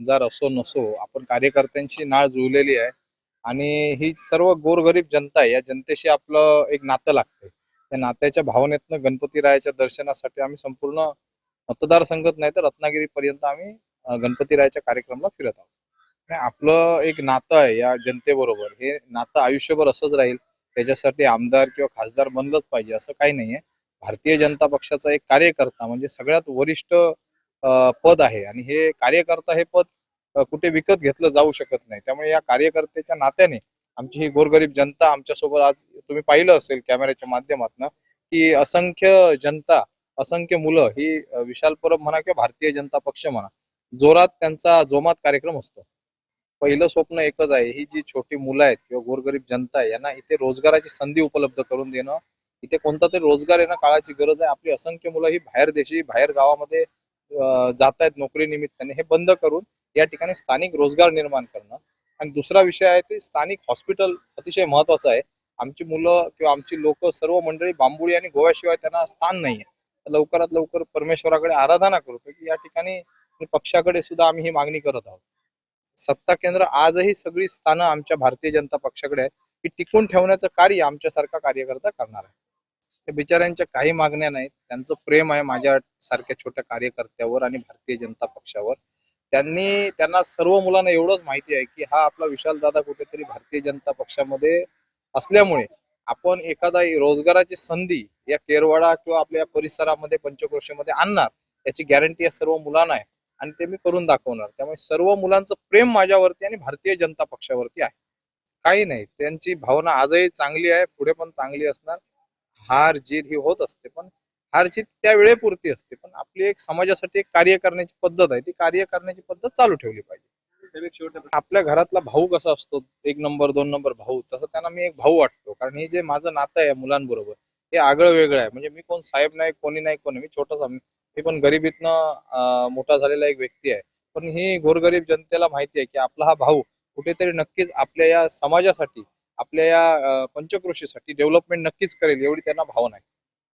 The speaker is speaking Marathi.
आमदार असो नसो आपण कार्यकर्त्यांची नाळ जुळलेली आहे. आणि ही सर्व गोरगरीब जनता आहे या जनतेशी आपलं एक नातं लागतंय. त्या नात्याच्या भावनेतनं गणपती रायाच्या दर्शनासाठी आम्ही संपूर्ण मतदारसंघात नाही तर रत्नागिरीपर्यंत आम्ही गणपतीरायाच्या गणपती रायाच्या कार्यक्रमाला फिरत आहोत. आणि आपलं एक नातं आहे या जनतेबरोबर. हे नातं आयुष्यभर असंच राहील. त्याच्यासाठी आमदार किंवा खासदार बनलंच पाहिजे असं काही नाहीये. भारतीय जनता पक्षाचा एक कार्यकर्ता म्हणजे सगळ्यात वरिष्ठ पद आहे. आणि हे कार्यकर्ता हे पद कुठे विकत घेतलं जाऊ शकत नाही. त्यामुळे या कार्यकर्त्याच्या नात्याने आमची ही गोरगरीब जनता आमच्यासोबत आज तुम्ही पाहिलं असेल कॅमेऱ्याच्या माध्यमातून की असंख्य जनता असंख्य मुलं ही विशाल परब म्हणा किंवा भारतीय जनता पक्ष म्हणा जोरात त्यांचा जोमात कार्यक्रम असतो. पहिलं स्वप्न एकच आहे ही जी छोटी मुलं आहेत किंवा गोरगरीब जनता आहे यांना इथे रोजगाराची संधी उपलब्ध करून देणं इथे कोणता तरी रोजगार येणं काळाची गरज आहे. आपली असंख्य मुलं ही बाहेर देशी बाहेर गावामध्ये जात आहेत नोकरी निमित्ताने हे बंद करून या ठिकाणी स्थानिक रोजगार निर्माण करणं. आणि दुसरा विषय आहे ते स्थानिक हॉस्पिटल अतिशय महत्वाचं आहे. आमची मुलं किंवा आमची लोक सर्व मंडळी बांबुळी आणि गोव्याशिवाय त्यांना स्थान नाहीये. आहे लवकरात लवकर परमेश्वराकडे आराधना करतो की या ठिकाणी पक्षाकडे सुद्धा आम्ही ही मागणी करत आहोत. सत्ता केंद्र आजही सगळी स्थानं आमच्या भारतीय जनता पक्षाकडे आहे ही टिकून ठेवण्याचं कार्य आमच्यासारखा कार्यकर्ता करणार आहे. त्या बिचाऱ्यांच्या काही मागण्या नाहीत. त्यांचं प्रेम आहे माझ्या सारख्या छोट्या कार्यकर्त्यावर आणि भारतीय जनता पक्षावर. त्यांनी त्यांना सर्व मुलांना एवढंच माहिती आहे की हा आपला विशाल दादा कुठेतरी भारतीय जनता पक्षामध्ये असल्यामुळे आपण एखादा रोजगाराची संधी या केरवाडा किंवा आपल्या परिसरामध्ये पंचक्रोशीमध्ये आणणार याची गॅरंटी या सर्व मुलांना आहे आणि ते मी करून दाखवणार. त्यामुळे सर्व मुलांचं प्रेम माझ्यावरती आणि भारतीय जनता पक्षावरती आहे. काही नाही त्यांची भावना आजही चांगली आहे पुढे पण चांगली असणार. हार जीत ही होत असते पण हारची त्या वेळेपुरती असते. पण आपली एक समाजासाठी एक कार्य करण्याची पद्धत आहे. ती कार्य करण्याची पद्धत चालू ठेवली पाहिजे. आपल्या घरातला भाऊ कसा असतो? एक नंबर दोन नंबर भाऊ तसं त्यांना मी एक भाऊ वाटतो. कारण हे जे माझं नातं आहे मुलांबरोबर हे आगळं वेगळं आहे. म्हणजे मी कोण साहेब नाही कोणी नाही कोणी मी छोटासा मी पण गरिबीतनं मोठा झालेला एक व्यक्ती आहे. पण ही गोरगरीब जनतेला माहिती आहे की आपला हा भाऊ कुठेतरी नक्कीच आपल्या या समाजासाठी आपल्या या पंचकृषीसाठी डेव्हलपमेंट नक्कीच करेल एवढी त्यांना भावना आहे.